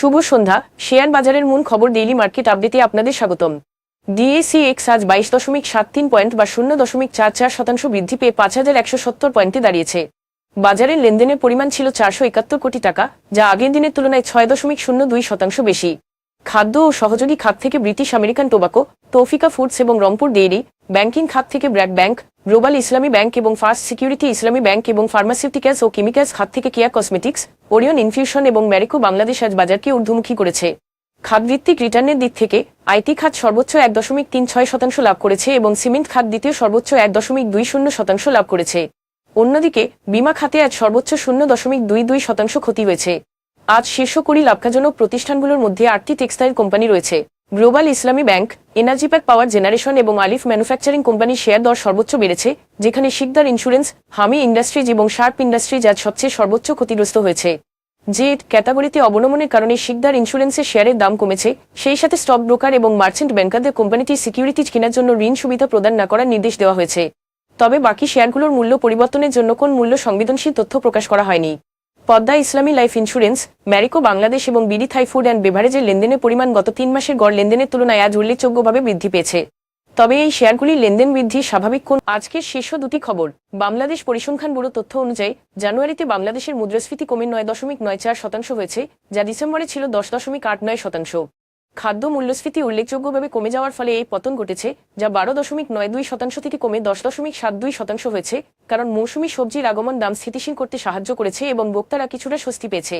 শুভ সন্ধ্যা। Share বাজারের মূল খবর ডেইলি মার্কেট আপডেটে আপনাদের স্বাগতম। ডিএসি এক্স আজ বাইশ দশমিক সাত তিন পয়েন্ট বা শূন্য দশমিক চার চার শতাংশ বৃদ্ধি পেয়ে পাঁচ হাজার একশো সত্তর পয়েন্টে দাঁড়িয়েছে। বাজারের লেনদেনের পরিমাণ ছিল চারশো একাত্তর কোটি টাকা, যা আগের দিনের তুলনায় ছয় দশমিক শূন্য দুই শতাংশ বেশি। খাদ্য ও সহযোগী খাত থেকে British American tobacco, Taufika foods এবং রংপুর ডেইরি ব্যাংকিং খাত থেকে BRAC bank, global Islami bank এবং ফার্স্ট সিকিউরিটি ইসলামী ব্যাংক এবং ফার্মাসিউটিক্যালস ও কেমিক্যালস খাত থেকে কেয়া কসমেটিক্স, ওরিয়ন ইনফিউশন এবং ম্যারিকো বাংলাদেশ আজ বাজারকে ঊর্ধ্বমুখী করেছে। খাতভিত্তিক রিটার্নের দিক থেকে আইটি খাত সর্বোচ্চ এক দশমিক তিন ছয় শতাংশ লাভ করেছে এবং সিমেন্ট খাত দ্বিতীয় সর্বোচ্চ এক দশমিক দুই শূন্য শতাংশ লাভ করেছে। অন্যদিকে, বিমা খাতে আজ সর্বোচ্চ শূন্য দশমিক দুই দুই শতাংশ ক্ষতি হয়েছে। আজ শীর্ষ কুড়ি লাভজনক প্রতিষ্ঠানগুলোর মধ্যে আটটি টেক্সটাইল কোম্পানি রয়েছে। Global Islami bank, energy pack power generation এবং আলিফ ম্যানুফ্যাকচারিং কোম্পানির শেয়ার দর সর্বোচ্চ বেড়েছে, যেখানে শিকদার ইন্স্যুরেন্স, হামি ইন্ডাস্ট্রিজ এবং শার্প ইন্ডাস্ট্রিজ আজ সবচেয়ে সর্বোচ্চ ক্ষতিগ্রস্ত হয়েছে। জেড ক্যাটাগরিতে অবনমনের কারণে শিকদার ইন্স্যুরেন্সের শেয়ারের দাম কমেছে, সেই সাথে স্টক ব্রোকার এবং মার্চেন্ট ব্যাংকারদের কোম্পানিটির সিকিউরিটিজ কেনার জন্য ঋণ সুবিধা প্রদান না করার নির্দেশ দেওয়া হয়েছে। তবে বাকি শেয়ারগুলোর মূল্য পরিবর্তনের জন্য কোন মূল্য সংবেদনশীল তথ্য প্রকাশ করা হয়নি। পদ্মা ইসলামী লাইফ ইন্স্যুরেন্স, ম্যারিকো বাংলাদেশ এবং বিডি থাই ফুড অ্যান্ড বেভারেজের লেনদেনের পরিমাণ গত তিন মাসের গড় লেনদেনের তুলনায় আজ উল্লেখযোগ্যভাবে বৃদ্ধি পেয়েছে। তবে এই শেয়ারগুলির লেনদেন বৃদ্ধি স্বাভাবিক কোন আজকের শীর্ষ দুটি খবর। বাংলাদেশ পরিসংখ্যান ব্যুরো তথ্য অনুযায়ী, জানুয়ারিতে বাংলাদেশের মুদ্রাস্ফীতি কমে নয় দশমিক নয় চার শতাংশ হয়েছে, যা ডিসেম্বরে ছিল দশ দশমিক আট নয় শতাংশ। খাদ্য মূল্যস্ফীতি উল্লেখযোগ্যভাবে কমে যাওয়ার ফলে এই পতন ঘটেছে, যা বারো দশমিক নয় দুই শতাংশ থেকে কমে দশ দশমিক সাত দুই শতাংশ হয়েছে, কারণ মৌসুমি সবজির আগমন দাম স্থিতিশীল করতে সাহায্য করেছে এবং ভোক্তারা কিছুটা স্বস্তি পেয়েছে।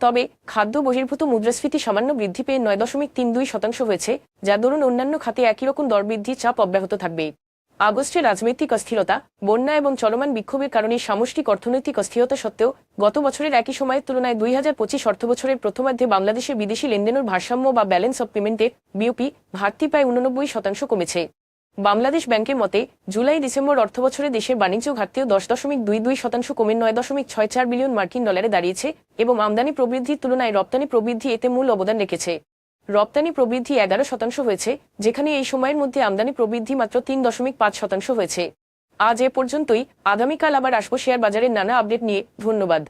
তবে খাদ্য বহির্ভূত মুদ্রাস্ফীতি সামান্য বৃদ্ধি পেয়ে নয় দশমিক তিন দুই শতাংশ হয়েছে, যা দরুন অন্যান্য খাতে একই রকম দরবৃদ্ধির চাপ অব্যাহত থাকবে। আগস্টে রাজনৈতিক অস্থিরতা, বন্যা এবং চলমান বিক্ষোভের কারণে সামষ্টিক অর্থনৈতিক অস্থিরতা সত্ত্বেও গত বছরের একই সময়ের তুলনায় দুই হাজার পঁচিশ অর্থবছরের প্রথমার্ধে বাংলাদেশের বিদেশি লেনদেনের ভারসাম্য বা ব্যালেন্স অব পেমেন্টে বিওপি ঘাটতি প্রায় উননব্বই শতাংশ কমেছে। বাংলাদেশ ব্যাংকের মতে, জুলাই ডিসেম্বর অর্থবছরে দেশের বাণিজ্য ঘাটতিও দশ দশমিক দুই দুই শতাংশ কমে নয় দশমিক ছয় চার বিলিয়ন মার্কিন ডলারে দাঁড়িয়েছে এবং আমদানি প্রবৃদ্ধির তুলনায় রপ্তানি প্রবৃদ্ধি এতে মূল অবদান রেখেছে। রপ্তানি প্রবৃদ্ধি এগারো শতাংশ হয়েছে, যেখানে এই সময়ের মধ্যে আমদানি প্রবৃদ্ধি মাত্র তিন দশমিক পাঁচ শতাংশ হয়েছে। আজ এ পর্যন্তই, আগামীকাল আবার আসব শেয়ার বাজারের নানা আপডেট নিয়ে, ধন্যবাদ।